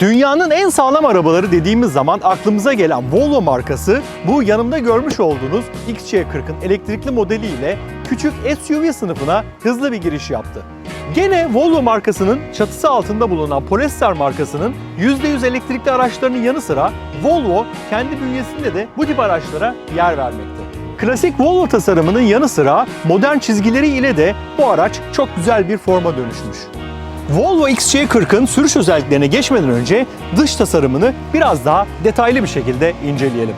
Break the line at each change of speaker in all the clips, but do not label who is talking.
Dünyanın en sağlam arabaları dediğimiz zaman aklımıza gelen Volvo markası bu yanımda görmüş olduğunuz XC40'ın elektrikli modeliyle küçük SUV sınıfına hızlı bir giriş yaptı. Gene Volvo markasının çatısı altında bulunan Polestar markasının %100 elektrikli araçlarının yanı sıra Volvo kendi bünyesinde de bu tip araçlara yer vermekte. Klasik Volvo tasarımının yanı sıra modern çizgileri ile de bu araç çok güzel bir forma dönüşmüş. Volvo XC40'ın sürüş özelliklerine geçmeden önce dış tasarımını biraz daha detaylı bir şekilde inceleyelim.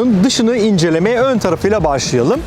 Volvo'nun dışını incelemeye ön tarafıyla başlayalım.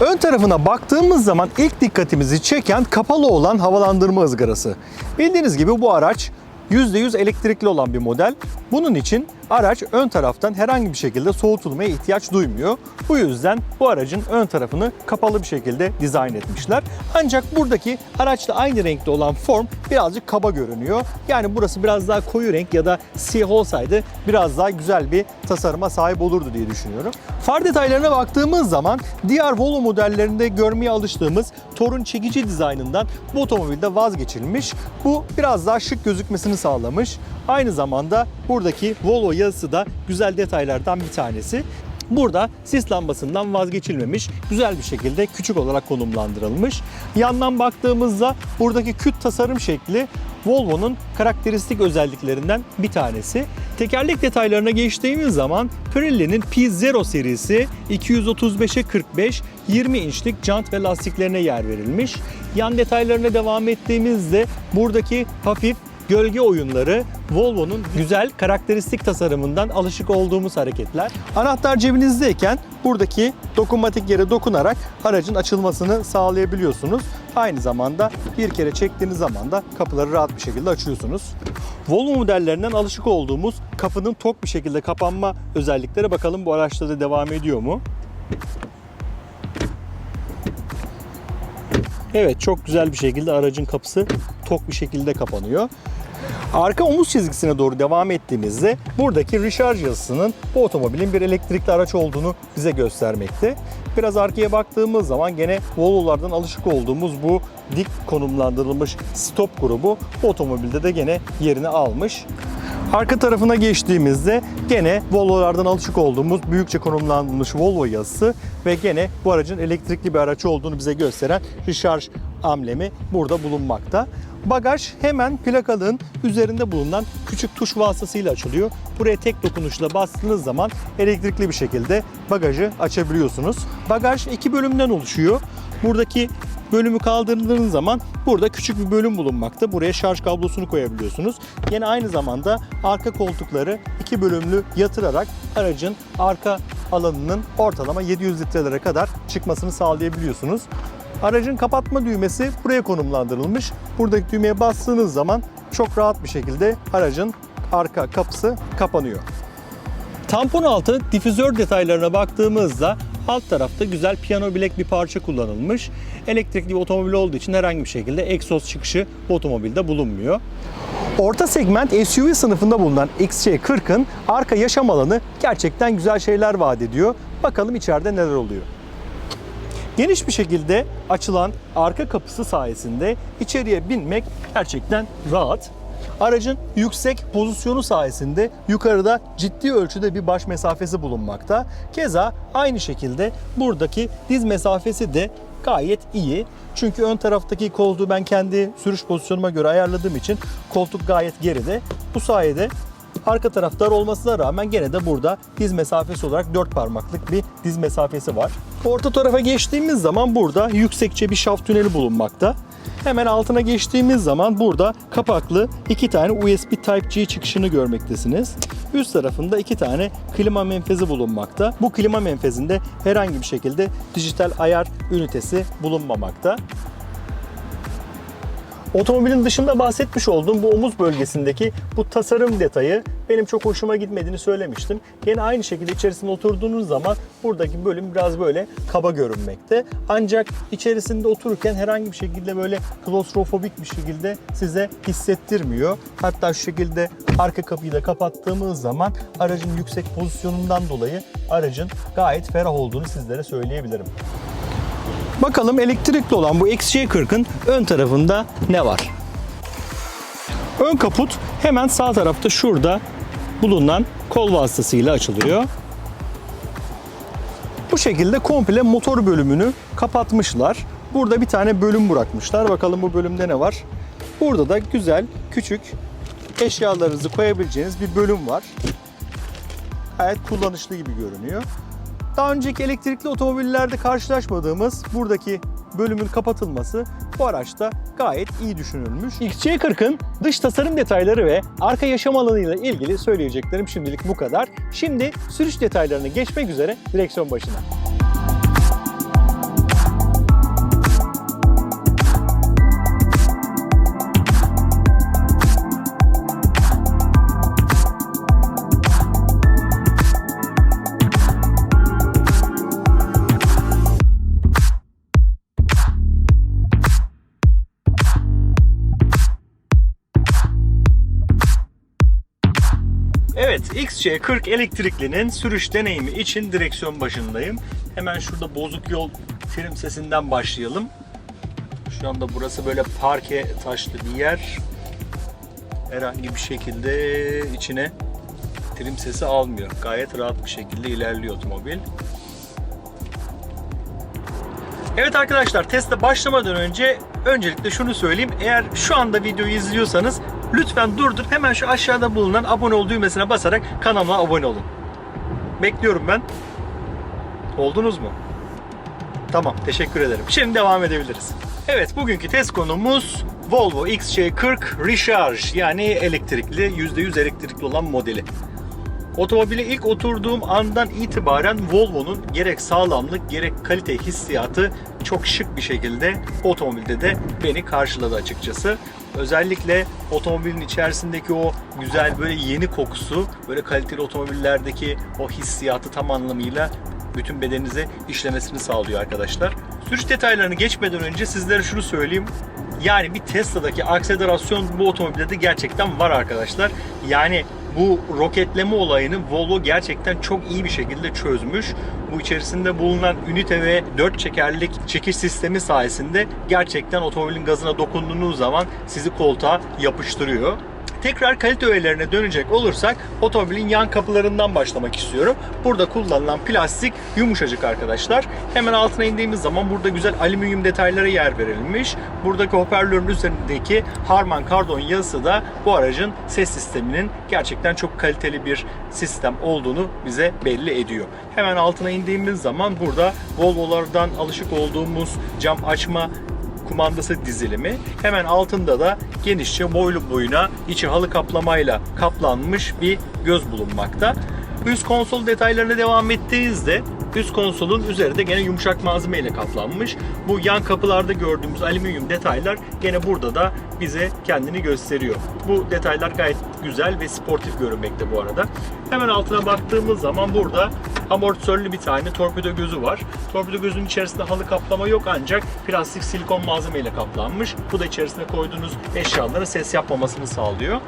Ön tarafına baktığımız zaman ilk dikkatimizi çeken kapalı olan havalandırma ızgarası. Bildiğiniz gibi bu araç %100 elektrikli olan bir model. Bunun için araç ön taraftan herhangi bir şekilde soğutulmaya ihtiyaç duymuyor. Bu yüzden bu aracın ön tarafını kapalı bir şekilde dizayn etmişler. Ancak buradaki araçla aynı renkte olan form birazcık kaba görünüyor. Yani burası biraz daha koyu renk ya da siyah olsaydı biraz daha güzel bir tasarıma sahip olurdu diye düşünüyorum. Far detaylarına baktığımız zaman diğer Volvo modellerinde görmeye alıştığımız torun çekici dizaynından bu otomobilde vazgeçilmiş. Bu biraz daha şık gözükmesini sağlamış. Aynı zamanda buradaki Volvo yazısı da güzel detaylardan bir tanesi. Burada sis lambasından vazgeçilmemiş, güzel bir şekilde küçük olarak konumlandırılmış. Yandan baktığımızda buradaki küt tasarım şekli Volvo'nun karakteristik özelliklerinden bir tanesi. Tekerlek detaylarına geçtiğimiz zaman Pirelli'nin P0 serisi 235'e 45 20 inçlik jant ve lastiklerine yer verilmiş. Yan detaylarına devam ettiğimizde buradaki hafif gölge oyunları Volvo'nun güzel karakteristik tasarımından alışık olduğumuz hareketler. Anahtar cebinizdeyken buradaki dokunmatik yere dokunarak aracın açılmasını sağlayabiliyorsunuz. Aynı zamanda bir kere çektiğiniz zaman da kapıları rahat bir şekilde açıyorsunuz. Volvo modellerinden alışık olduğumuz kapının tok bir şekilde kapanma özellikleri bakalım bu araçta da devam ediyor mu? Evet çok güzel bir şekilde aracın kapısı tok bir şekilde kapanıyor. Arka omuz çizgisine doğru devam ettiğimizde buradaki recharge yazısının bu otomobilin bir elektrikli araç olduğunu bize göstermekte. Biraz arkaya baktığımız zaman gene Volvo'lardan alışık olduğumuz bu dik konumlandırılmış stop grubu bu otomobilde de gene yerini almış. Arka tarafına geçtiğimizde gene Volvo'lardan alışık olduğumuz büyükçe konumlandırılmış Volvo yazısı ve gene bu aracın elektrikli bir araç olduğunu bize gösteren recharge amblemi burada bulunmakta. Bagaj hemen plakalığın üzerinde bulunan küçük tuş vasıtasıyla açılıyor. Buraya tek dokunuşla bastığınız zaman elektrikli bir şekilde bagajı açabiliyorsunuz. Bagaj iki bölümden oluşuyor. Buradaki bölümü kaldırdığınız zaman burada küçük bir bölüm bulunmakta. Buraya şarj kablosunu koyabiliyorsunuz. Yine aynı zamanda arka koltukları iki bölümlü yatırarak aracın arka alanının ortalama 700 litrelere kadar çıkmasını sağlayabiliyorsunuz. Aracın kapatma düğmesi buraya konumlandırılmış. Buradaki düğmeye bastığınız zaman çok rahat bir şekilde aracın arka kapısı kapanıyor. Tampon altı difüzör detaylarına baktığımızda alt tarafta güzel piyano bilek bir parça kullanılmış. Elektrikli bir otomobil olduğu için herhangi bir şekilde egzoz çıkışı bu otomobilde bulunmuyor. Orta segment SUV sınıfında bulunan XC40'ın arka yaşam alanı gerçekten güzel şeyler vaat ediyor. Bakalım içeride neler oluyor. Geniş bir şekilde açılan arka kapısı sayesinde içeriye binmek gerçekten rahat. Aracın yüksek pozisyonu sayesinde yukarıda ciddi ölçüde bir baş mesafesi bulunmakta. Keza aynı şekilde buradaki diz mesafesi de gayet iyi. Çünkü ön taraftaki koltuğu ben kendi sürüş pozisyonuma göre ayarladığım için koltuk gayet geride. Bu sayede Arka taraf dar olmasına rağmen gene de burada diz mesafesi olarak 4 parmaklık bir diz mesafesi var. Orta tarafa geçtiğimiz zaman burada yüksekçe bir şaft tüneli bulunmakta. Hemen altına geçtiğimiz zaman burada kapaklı iki tane USB Type-C çıkışını görmektesiniz. Üst tarafında iki tane klima menfezi bulunmakta. Bu klima menfezinde herhangi bir şekilde dijital ayar ünitesi bulunmamakta. Otomobilin dışında bahsetmiş olduğum bu omuz bölgesindeki bu tasarım detayı benim çok hoşuma gitmediğini söylemiştim. Yine aynı şekilde içerisine oturduğunuz zaman buradaki bölüm biraz böyle kaba görünmekte. Ancak içerisinde otururken herhangi bir şekilde böyle klostrofobik bir şekilde size hissettirmiyor. Hatta şu şekilde arka kapıyı da kapattığımız zaman aracın yüksek pozisyonundan dolayı aracın gayet ferah olduğunu sizlere söyleyebilirim. Bakalım elektrikli olan bu XC40'ın ön tarafında ne var? Ön kaput hemen sağ tarafta şurada bulunan kol vasıtasıyla açılıyor. Bu şekilde komple motor bölümünü kapatmışlar. Burada bir tane bölüm bırakmışlar. Bakalım bu bölümde ne var? Burada da güzel, küçük eşyalarınızı koyabileceğiniz bir bölüm var. Gayet kullanışlı gibi görünüyor. Daha önceki elektrikli otomobillerde karşılaşmadığımız buradaki bölümün kapatılması bu araçta gayet iyi düşünülmüş. XC40'ın dış tasarım detayları ve arka yaşam alanıyla ilgili söyleyeceklerim şimdilik bu kadar. Şimdi sürüş detaylarına geçmek üzere direksiyon başına. XC40 elektriklinin sürüş deneyimi için direksiyon başındayım. Hemen şurada bozuk yol trim sesinden başlayalım. Şu anda burası böyle parke taşlı bir yer. Herhangi bir şekilde içine trim sesi almıyor. Gayet rahat bir şekilde ilerliyor otomobil. Evet arkadaşlar teste başlamadan önce öncelikle şunu söyleyeyim. Eğer şu anda videoyu izliyorsanız lütfen durdurup hemen şu aşağıda bulunan abone ol düğmesine basarak kanalıma abone olun. Bekliyorum ben. Oldunuz mu? Tamam teşekkür ederim. Şimdi devam edebiliriz. Evet bugünkü test konumuz Volvo XC40 Recharge yani elektrikli %100 elektrikli olan modeli. Otomobile ilk oturduğum andan itibaren Volvo'nun gerek sağlamlık gerek kalite hissiyatı çok şık bir şekilde otomobilde de beni karşıladı açıkçası. Özellikle otomobilin içerisindeki o güzel böyle yeni kokusu, böyle kaliteli otomobillerdeki o hissiyatı tam anlamıyla bütün bedeninize işlemesini sağlıyor arkadaşlar. Sürüş detaylarını geçmeden önce sizlere şunu söyleyeyim. Yani bir Tesla'daki akselerasyon bu otomobilde de gerçekten var arkadaşlar. Yani bu roketleme olayını Volvo gerçekten çok iyi bir şekilde çözmüş. Bu içerisinde bulunan ünite ve 4 çekerlik çekiş sistemi sayesinde gerçekten otomobilin gazına dokunduğunuz zaman sizi koltuğa yapıştırıyor. Tekrar kalite öğelerine dönecek olursak otomobilin yan kapılarından başlamak istiyorum. Burada kullanılan plastik yumuşacık arkadaşlar. Hemen altına indiğimiz zaman burada güzel alüminyum detaylara yer verilmiş. Buradaki hoparlörün üzerindeki Harman Kardon yazısı da bu aracın ses sisteminin gerçekten çok kaliteli bir sistem olduğunu bize belli ediyor. Hemen altına indiğimiz zaman burada Volvo'lardan alışık olduğumuz cam açma kumandası dizilimi. Hemen altında da genişçe boylu boyuna içi halı kaplamayla kaplanmış bir göz bulunmakta. Üst konsol detaylarına devam ettiğinizde üst konsolun üzeri de gene yumuşak malzeme ile kaplanmış. Bu yan kapılarda gördüğümüz alüminyum detaylar gene burada da bize kendini gösteriyor. Bu detaylar gayet güzel ve sportif görünmekte bu arada. Hemen altına baktığımız zaman burada amortisörlü bir tane torpido gözü var. Torpido gözünün içerisinde halı kaplama yok ancak plastik silikon malzeme ile kaplanmış. Bu da içerisine koyduğunuz eşyalara ses yapmamasını sağlıyor.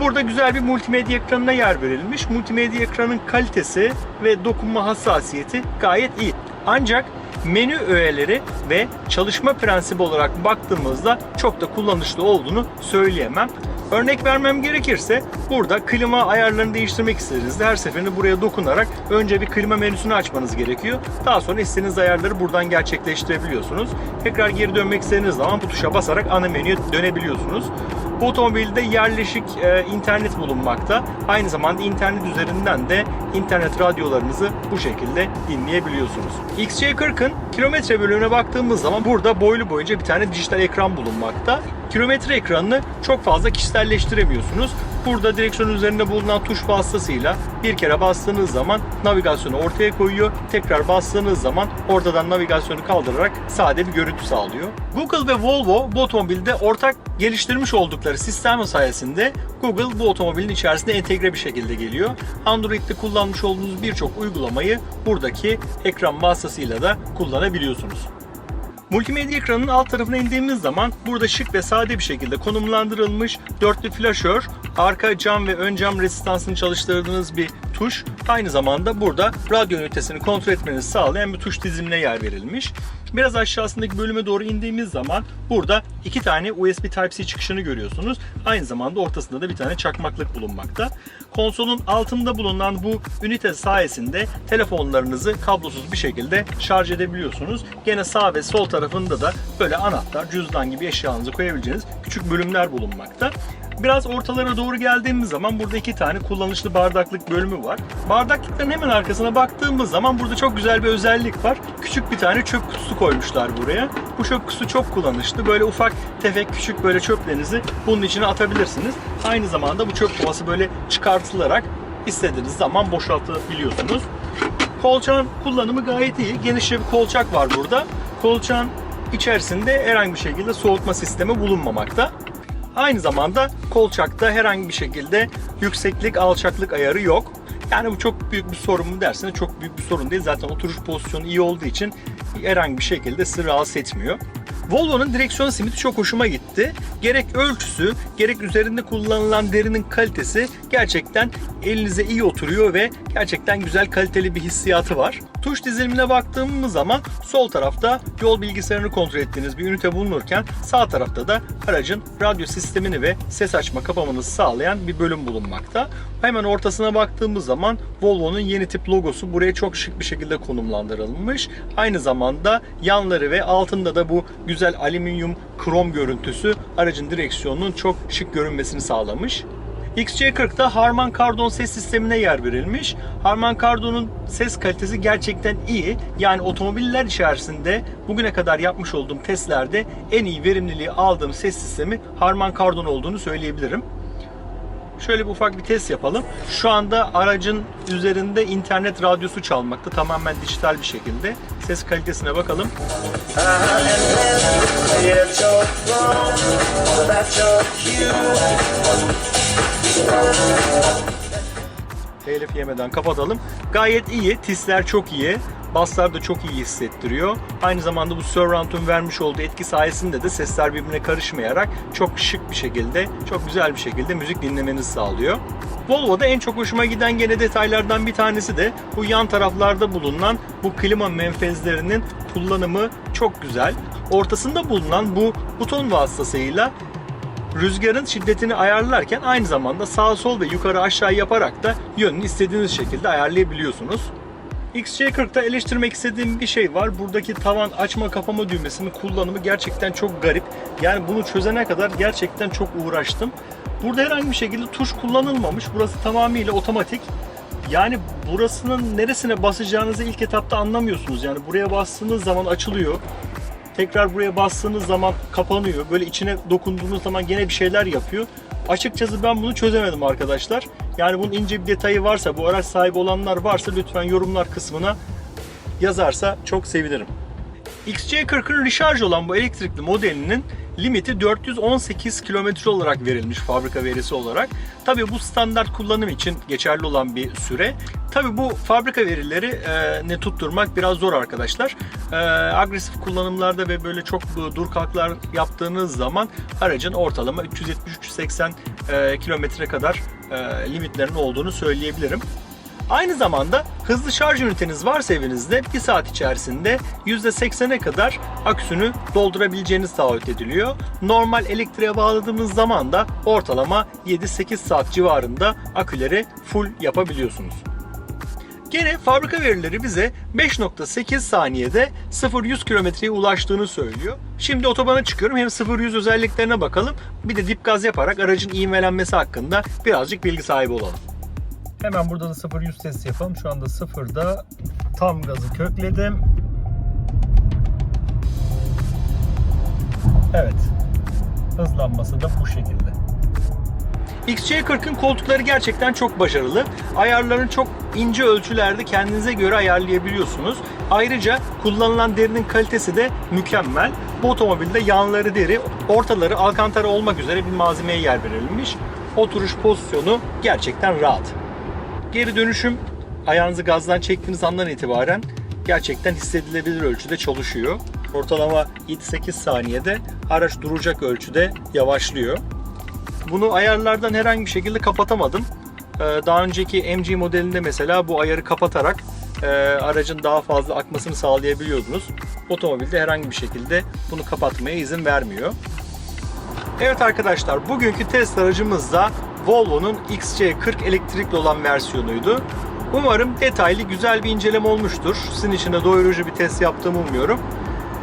Burada güzel bir multimedya ekranına yer verilmiş. Multimedya ekranın kalitesi ve dokunma hassasiyeti gayet iyi. Ancak menü öğeleri ve çalışma prensibi olarak baktığımızda çok da kullanışlı olduğunu söyleyemem. Örnek vermem gerekirse burada klima ayarlarını değiştirmek istediğinizde her seferinde buraya dokunarak önce bir klima menüsünü açmanız gerekiyor. Daha sonra istediğiniz ayarları buradan gerçekleştirebiliyorsunuz. Tekrar geri dönmek istediğiniz zaman bu tuşa basarak ana menüye dönebiliyorsunuz. Bu otomobilde yerleşik e, internet bulunmakta. Aynı zamanda internet üzerinden de internet radyolarınızı bu şekilde dinleyebiliyorsunuz. XC40'ın kilometre bölümüne baktığımız zaman burada boylu boyunca bir tane dijital ekran bulunmakta. Kilometre ekranını çok fazla kişiselleştiremiyorsunuz. Burada direksiyon üzerinde bulunan tuş vasıtasıyla bir kere bastığınız zaman navigasyonu ortaya koyuyor. Tekrar bastığınız zaman oradan navigasyonu kaldırarak sade bir görüntü sağlıyor. Google ve Volvo bu otomobilde ortak geliştirmiş oldukları sistem sayesinde Google bu otomobilin içerisinde entegre bir şekilde geliyor. Android'de kullanmış olduğunuz birçok uygulamayı buradaki ekran vasıtasıyla da kullanabiliyorsunuz. Multimedya ekranının alt tarafına indiğimiz zaman burada şık ve sade bir şekilde konumlandırılmış dörtlü flaşör, arka cam ve ön cam rezistansını çalıştırdığınız bir tuş. Aynı zamanda burada radyo ünitesini kontrol etmenizi sağlayan bir tuş dizimine yer verilmiş. Biraz aşağısındaki bölüme doğru indiğimiz zaman burada iki tane USB Type-C çıkışını görüyorsunuz. Aynı zamanda ortasında da bir tane çakmaklık bulunmakta. Konsolun altında bulunan bu ünite sayesinde telefonlarınızı kablosuz bir şekilde şarj edebiliyorsunuz. Gene sağ ve sol tarafında da böyle anahtar, cüzdan gibi eşyalarınızı koyabileceğiniz küçük bölümler bulunmakta. Biraz ortalara doğru geldiğimiz zaman burada iki tane kullanışlı bardaklık bölümü var. Bardaklıkların hemen arkasına baktığımız zaman burada çok güzel bir özellik var. Küçük bir tane çöp kutusu koymuşlar buraya. Bu çöp kutusu çok kullanışlı. Böyle ufak tefek küçük böyle çöplerinizi bunun içine atabilirsiniz. Aynı zamanda bu çöp kovası böyle çıkartılarak istediğiniz zaman boşaltabiliyorsunuz. Kolçağın kullanımı gayet iyi. Genişçe bir kolçak var burada. Kolçağın içerisinde herhangi bir şekilde soğutma sistemi bulunmamakta. Aynı zamanda kolçakta herhangi bir şekilde yükseklik alçaklık ayarı yok. Yani bu çok büyük bir sorun mu derseniz çok büyük bir sorun değil. Zaten oturuş pozisyonu iyi olduğu için herhangi bir şekilde sizi rahatsız etmiyor. Volvo'nun direksiyon simidi çok hoşuma gitti. Gerek ölçüsü, gerek üzerinde kullanılan derinin kalitesi gerçekten elinize iyi oturuyor ve gerçekten güzel kaliteli bir hissiyatı var. Tuş dizilimine baktığımız zaman sol tarafta yol bilgisayarını kontrol ettiğiniz bir ünite bulunurken sağ tarafta da aracın radyo sistemini ve ses açma kapamanızı sağlayan bir bölüm bulunmakta. Hemen ortasına baktığımız zaman Volvo'nun yeni tip logosu buraya çok şık bir şekilde konumlandırılmış. Aynı zamanda yanları ve altında da bu güzel alüminyum krom görüntüsü aracın direksiyonunun çok şık görünmesini sağlamış. XC40'da Harman Kardon ses sistemine yer verilmiş. Harman Kardon'un ses kalitesi gerçekten iyi. Yani otomobiller içerisinde bugüne kadar yapmış olduğum testlerde en iyi verimliliği aldığım ses sistemi Harman Kardon olduğunu söyleyebilirim. Şöyle bir ufak bir test yapalım. Şu anda aracın üzerinde internet radyosu çalmakta. Tamamen dijital bir şekilde. Ses kalitesine bakalım.
Your
yemeden kapatalım. Gayet iyi. Tisler çok iyi. Basslar da çok iyi hissettiriyor. Aynı zamanda bu surround'un vermiş olduğu etki sayesinde de sesler birbirine karışmayarak çok şık bir şekilde, çok güzel bir şekilde müzik dinlemenizi sağlıyor. Volvo'da en çok hoşuma giden gene detaylardan bir tanesi de bu yan taraflarda bulunan bu klima menfezlerinin kullanımı çok güzel. Ortasında bulunan bu buton vasıtasıyla rüzgarın şiddetini ayarlarken aynı zamanda sağ sol ve yukarı aşağı yaparak da yönünü istediğiniz şekilde ayarlayabiliyorsunuz. XC40'da eleştirmek istediğim bir şey var. Buradaki tavan açma kapama düğmesinin kullanımı gerçekten çok garip. Yani bunu çözene kadar gerçekten çok uğraştım. Burada herhangi bir şekilde tuş kullanılmamış. Burası tamamıyla otomatik. Yani burasının neresine basacağınızı ilk etapta anlamıyorsunuz. Yani buraya bastığınız zaman açılıyor. Tekrar buraya bastığınız zaman kapanıyor. Böyle içine dokunduğunuz zaman gene bir şeyler yapıyor. Açıkçası ben bunu çözemedim arkadaşlar. Yani bunun ince bir detayı varsa, bu araç sahibi olanlar varsa lütfen yorumlar kısmına yazarsa çok sevinirim. XC40'ın recharge olan bu elektrikli modelinin limiti 418 kilometre olarak verilmiş fabrika verisi olarak. Tabii bu standart kullanım için geçerli olan bir süre. Tabii bu fabrika verileri e, ne tutturmak biraz zor arkadaşlar. E, agresif kullanımlarda ve böyle çok dur kalklar yaptığınız zaman aracın ortalama 370-380 e, kilometre kadar e, limitlerin olduğunu söyleyebilirim. Aynı zamanda hızlı şarj üniteniz varsa evinizde 1 saat içerisinde %80'e kadar aküsünü doldurabileceğiniz taahhüt ediliyor. Normal elektriğe bağladığımız zaman da ortalama 7-8 saat civarında aküleri full yapabiliyorsunuz. Gene fabrika verileri bize 5.8 saniyede 0-100 kilometreye ulaştığını söylüyor. Şimdi otobana çıkıyorum hem 0-100 özelliklerine bakalım bir de dip gaz yaparak aracın ivmelenmesi hakkında birazcık bilgi sahibi olalım. Hemen burada da 0-100 test yapalım. Şu anda 0'da tam gazı kökledim. Evet. Hızlanması da bu şekilde. XC40'ın koltukları gerçekten çok başarılı. Ayarlarını çok ince ölçülerde kendinize göre ayarlayabiliyorsunuz. Ayrıca kullanılan derinin kalitesi de mükemmel. Bu otomobilde yanları deri, ortaları alkantara olmak üzere bir malzemeye yer verilmiş. Oturuş pozisyonu gerçekten rahat. Geri dönüşüm ayağınızı gazdan çektiğiniz andan itibaren gerçekten hissedilebilir ölçüde çalışıyor. Ortalama 7-8 saniyede araç duracak ölçüde yavaşlıyor. Bunu ayarlardan herhangi bir şekilde kapatamadım. Ee, Daha önceki MG modelinde mesela bu ayarı kapatarak e, aracın daha fazla akmasını sağlayabiliyordunuz. Otomobilde herhangi bir şekilde bunu kapatmaya izin vermiyor. Evet arkadaşlar bugünkü test aracımız da Volvo'nun XC40 elektrikli olan versiyonuydu. Umarım detaylı güzel bir inceleme olmuştur. Sizin için de doyurucu bir test yaptığımı umuyorum.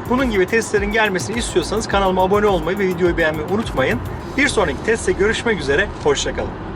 Bunun gibi testlerin gelmesini istiyorsanız kanalıma abone olmayı ve videoyu beğenmeyi unutmayın. Bir sonraki testte görüşmek üzere, hoşçakalın.